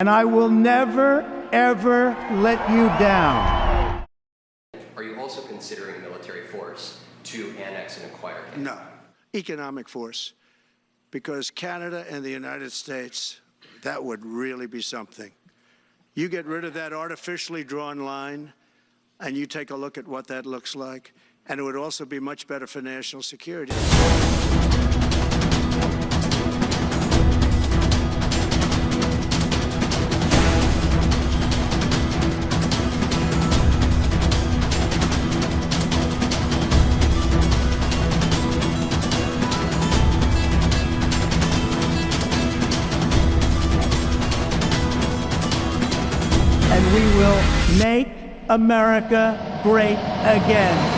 and I will never, ever let you down. Are you also considering military force to annex and acquire Canada? No, economic force. Because Canada and the United States, that would really be something. You get rid of that artificially drawn line, and you take a look at what that looks like, and it would also be much better for national security. We will make America great again.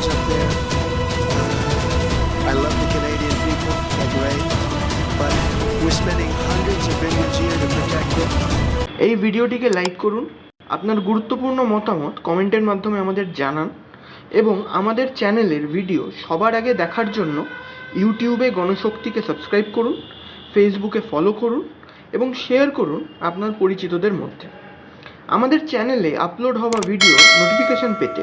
Friends up there. I love the Canadian people. They're great. But we're spending hundreds of billions year to protect them. এই ভিডিওটিকে like করুন, আপনার গুরুত্বপূর্ণ মতামত কমেন্টের মাধ্যমে আমাদের জানান, এবং আমাদের চ্যানেলের ভিডিও সবার আগে দেখার জন্য ইউটিউবে গণশক্তিকে সাবস্ক্রাইব করুন, ফেসবুকে ফলো করুন, এবং শেয়ার করুন আপনার পরিচিতদের মধ্যে আমাদের চ্যানেলে আপলোড হওয়া ভিডিও নোটিফিকেশন পেতে